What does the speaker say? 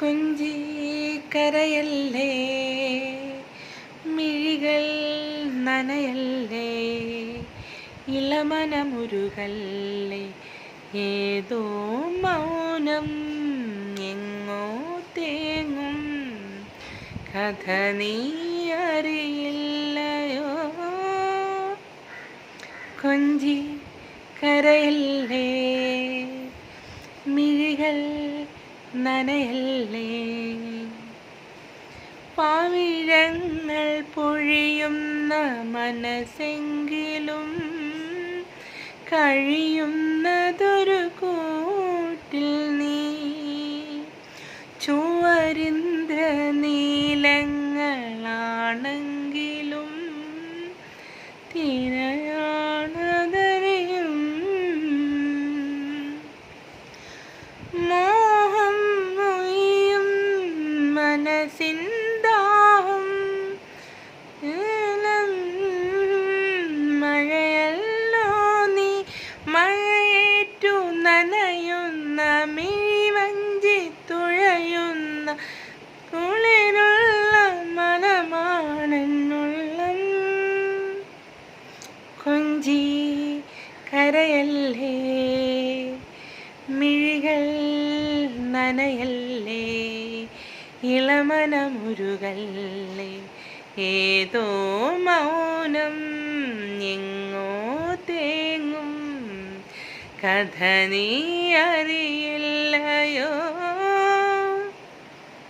കൊഞ്ചി കരയല്ലേ മിഴികൾ നനയല്ലേ? ഇളമനമുരുകല്ലേ? ഏതോ മൗനം എങ്ങോ തേങ്ങും. കഥ നീ അറിയില്ലയോ? കൊഞ്ചി കരയല്ലേ മിഴികൾ നനയല്ലേ പാവിഴങ്ങൾ പൊഴിയുന്ന മനസ്സെങ്കിലും കഴിയുന്നതൊരു കൂട്ടിൽ നീ. ചുവരിന്ത നീലങ്ങളാണെങ്കിലും തിരയാണതറിയും മനസ്സിന്താഹം മഴയല്ലോ നീ മഴയേറ്റു നനയുന്ന മിഴിവഞ്ചി തുഴയുന്ന കുളിരുള്ള മനമാണെന്നുള്ളം കൊഞ്ചി കരയല്ലേ മിഴികൾ നനയല്ലേ ഇളമനമുരുകല്ലേ? ഏതോ മൗനം എങ്ങോ തേങ്ങും കഥ നീ അറിയ